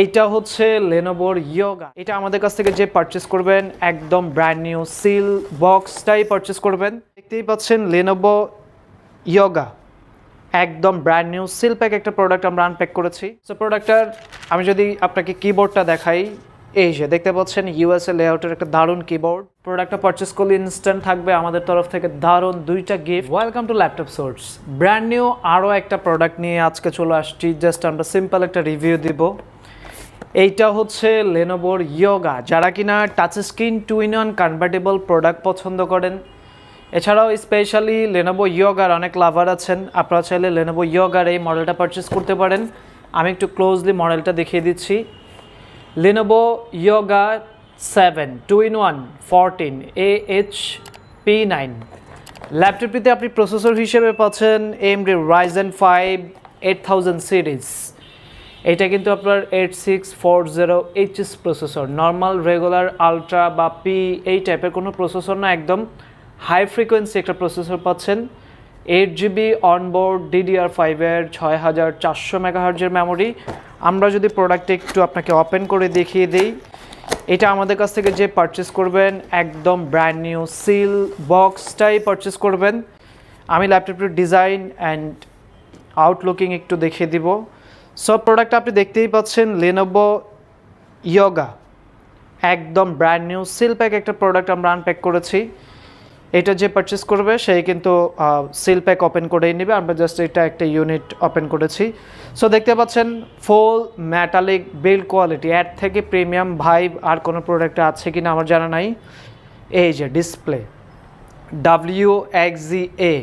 এইটা হচ্ছে লেনোভোর ইয়োগা এটা আমাদের কাছ থেকে যে পারচেস করবেন, একদম ব্র্যান্ড নিউ সিল বক্সটাই পারচেস করবেন। দেখতেই পাচ্ছেন লেনোভো ইয়োগা একদম ব্র্যান্ড নিউ সিল প্যাক একটা প্রোডাক্ট আমরা আনপ্যাক করেছি। সো প্রোডাক্টটার আমি যদি আপনাকে কিবোর্ডটা দেখাই, এই যে দেখতে পাচ্ছেন ইউএসএ লেআউটের একটা দারুণ কিবোর্ড প্রোডাক্টটা পারচেস করলে ইনস্ট্যান্ট থাকবে আমাদের তরফ থেকে দারুণ দুইটা gift welcome to laptop source brand new আরও একটা প্রোডাক্ট নিয়ে আজকে চলে আসছি। জাস্ট আমরা সিম্পল একটা রিভিউ দিব। এইটা হচ্ছে লেনোভোর ইয়োগা যারা কিনা touch screen two in one convertible product পছন্দ করেন। এছাড়াও স্পেশালি লেনোভো ইয়োগার অনেক লাভার আছেন। আপনারা চাইলে লেনোভো ইয়োগার এই মডেলটা পারচেস করতে পারেন। আমি একটু ক্লোজলি মডেলটা দেখিয়ে দিচ্ছি। Lenovo Yoga seven two in one fourteen A H P nine ল্যাপটপটিতে আপনি প্রসেসর হিসেবে পাচ্ছেন AMD Ryzen five eight thousand series এটা কিন্তু আপনার eight six four zero HS processor normal regular ultra বা পি এই টাইপের কোনো প্রসেসর না, একদম হাই ফ্রিকোয়েন্সি একটা প্রসেসর পাচ্ছেন। এইট জিবি অনবোর্ড ডিডিআর ফাইভের ছয় হাজার চারশো মেগাহার্জের মেমোরি আমরা যদি প্রোডাক্টে একটু আপনাকে ওপেন করে দেখিয়ে দিই, এটা আমাদের কাছ থেকে যে পারচেস করবেন, একদম ব্র্যান্ড নিউ সিল বক্সটাই পারচেস করবেন। আমি ল্যাপটপটির ডিজাইন অ্যান্ড আউটলুকিং একটু দেখিয়ে দিব। সব প্রোডাক্ট আপনি দেখতেই পাচ্ছেন লেনোভো ইয়োগা একদম ব্র্যান্ড নিউ সিল প্যাক একটা প্রোডাক্ট আমরা আনপ্যাক করেছি। এটা যে পারচেস করবে, সেই কিন্তু সিল প্যাক ওপেন করেই নেবে। আমরা জাস্ট এটা একটা ইউনিট ওপেন করেছি। সো দেখতে পাচ্ছেন ফুল ম্যাটালিক বিল্ড কোয়ালিটি এর থেকে প্রিমিয়াম ভাইব আর কোনো প্রোডাক্ট আছে কি না আমার জানা নাই। এই যে display W X A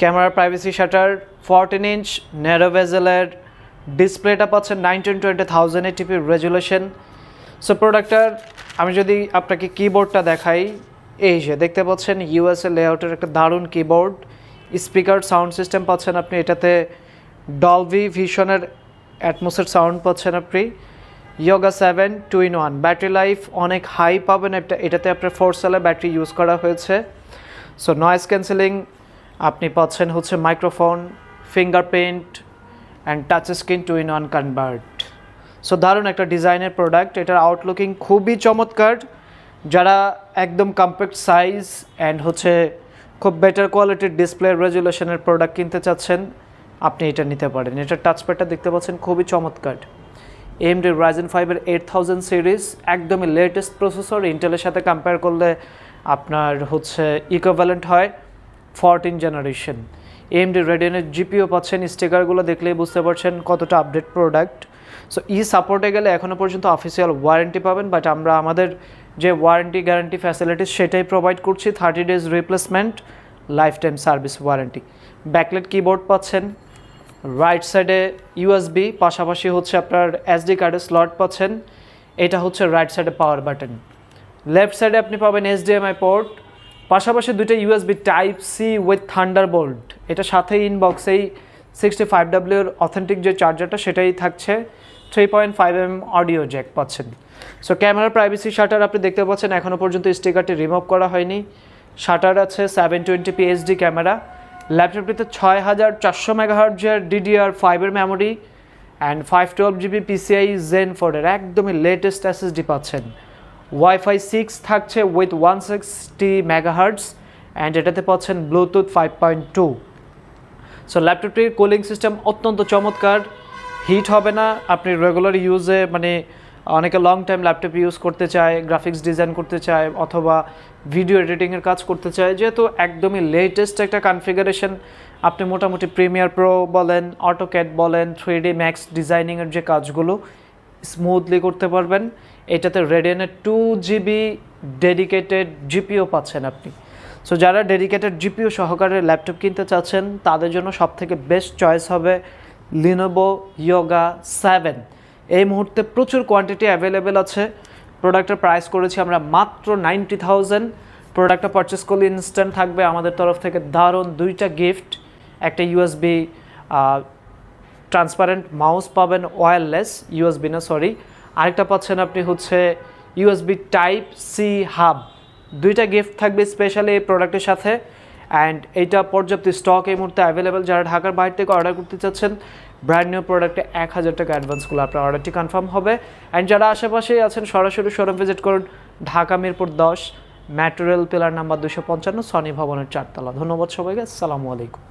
camera privacy shutter fourteen inch narrow ভেজেলের ডিসপ্লেটা পাচ্ছেন nineteen twenty thousand ATP resolution so প্রোডাক্টটার আমি যদি আপনাকে কিবোর্ডটা দেখাই, এই যে দেখতে পাচ্ছেন ইউএসএ লেআউটের একটা দারুণ কিবোর্ড স্পিকার সাউন্ড সিস্টেম পাচ্ছেন আপনি, এটাতে ডলভি ভিশনের অ্যাটমোসের সাউন্ড পাচ্ছেন আপনি। Yoga seven two in one battery life অনেক হাই পাবেন। এটা এটাতে আপনার ফোর সেলের ব্যাটারি ইউজ করা হয়েছে। সো নয়েজ ক্যান্সেলিং আপনি পাচ্ছেন হচ্ছে microphone fingerprint and touch screen two in one convert so দারুণ একটা ডিজাইনের প্রোডাক্ট এটার আউটলুকিং খুবই চমৎকার। যারা একদম কম্প্যাক্ট সাইজ অ্যান্ড হচ্ছে খুব বেটার কোয়ালিটির ডিসপ্লে রেজুলেশনের প্রোডাক্ট কিনতে চাচ্ছেন, আপনি এটা নিতে পারেন। এটার টাচপ্যাডটা দেখতে পাচ্ছেন, খুবই চমৎকার। এমডি রাইজেন ফাইভের এইট থাউজেন্ড সিরিজ একদমই লেটেস্ট প্রসেসর ইন্টেলের সাথে কম্পেয়ার করলে আপনার হচ্ছে ইকোভ্যালেন্ট হয় ফোরটিন জেনারেশন এমডি রেডিয়নের জিপিও পাচ্ছেন স্টিকারগুলো দেখলেই বুঝতে পারছেন কতটা আপডেট প্রোডাক্ট সো ই সাপোর্টে গেলে এখনও পর্যন্ত অফিসিয়াল ওয়ারেন্টি পাবেন বাট আমরা আমাদের যে ওয়ারেন্টি গ্যারান্টি ফ্যাসিলিটিস সেটাই প্রোভাইড করছি thirty days replacement life time service warranty backlit keyboard পাচ্ছেন রাইট সাইডে ইউএসবি পাশাপাশি হচ্ছে আপনার এসডি কার্ডের স্লট পাচ্ছেন, এটা হচ্ছে রাইট সাইডে পাওয়ার বাটন লেফট সাইডে আপনি পাবেন এইচডিএমআই পোর্ট পাশাপাশি দুইটা USB type C with Thunderbolt এটা সাথে ইনবক্সেই সিক্সটি ফাইভ ডাব্লিউর অথেন্টিক যে চার্জারটা সেটাই থাকছে। Three point five M audio jack পাচ্ছেন। সো ক্যামেরার প্রাইভেসি শাটার আপনি দেখতে পাচ্ছেন এখনও পর্যন্ত স্টিকারটি রিমুভ করা হয়নি। শাটার আছে seven twenty P HD camera ল্যাপটপটিতে ছয় হাজার চারশো মেগাহার্জের ডিডিআর ফাইভের memory and five twelve GB PCI gen ফোরের একদমই লেটেস্ট এসএসডি পাচ্ছেন। ওয়াইফাই সিক্স থাকছে with one sixty megahertz and এটাতে পাচ্ছেন Bluetooth five point two so ল্যাপটপটির cooling system অত্যন্ত চমৎকার। হিট হবে না, আপনি রেগুলার ইউজে মানে অনেকে লং টাইম ল্যাপটপ ইউজ করতে চায় গ্রাফিক্স ডিজাইন করতে চায়, অথবা ভিডিও এডিটিংয়ের কাজ করতে চায়। যেহেতু একদমই লেটেস্ট একটা কনফিগারেশন আপনি মোটামুটি প্রিমিয়ার প্রো বলেন অটোক্যাট বলেন থ্রি ডি ম্যাক্স ডিজাইনিংয়ের যে কাজগুলো স্মুথলি করতে পারবেন। এটাতে রেডিয়ানের টু জিবি ডেডিকেটেড জিপিও পাচ্ছেন আপনি। সো যারা ডেডিকেটেড জিপিও সহকারে ল্যাপটপ কিনতে চাচ্ছেন, তাদের জন্য সবথেকে বেস্ট চয়েস হবে লিনোভো ইয়োগা সেভেন এই মুহূর্তে প্রচুর কোয়ান্টিটি অ্যাভেলেবেল আছে। প্রোডাক্টের প্রাইস করেছি আমরা মাত্র নাইনটি থাউজেন্ড প্রোডাক্টটা পারচেস করলে ইনস্ট্যান্ট থাকবে। আমাদের তরফ থেকে দারুণ দুইটা গিফট একটা ইউএসবি ট্রান্সপারেন্ট মাউস পাবেন ওয়্যারলেস ইউএসবি না সরি আরেকটা পাচ্ছেন আপনি হচ্ছে ইউএসবি টাইপ সি হাব দুইটা গিফট থাকবে স্পেশালি এই প্রোডাক্টের সাথে। অ্যান্ড এইটা পর্যাপ্ত স্টক এই মুহূর্তে অ্যাভেলেবেল যারা ঢাকার বাইরে থেকে অর্ডার করতে চাচ্ছেন ব্র্যান্ড নিউ প্রোডাক্টে এক হাজার টাকা অ্যাডভান্স করলে আপনার অর্ডারটি কনফার্ম হবে। অ্যান্ড যারা আশেপাশেই আছেন, সরাসরি শোরুম ভিজিট করুন। ঢাকা মিরপুর দশ ম্যাটেরিয়াল পিলার নাম্বার দুশো পঞ্চান্ন সনি ভবনের চারতলা। ধন্যবাদ সবাইকে। আসসালামু আলাইকুম।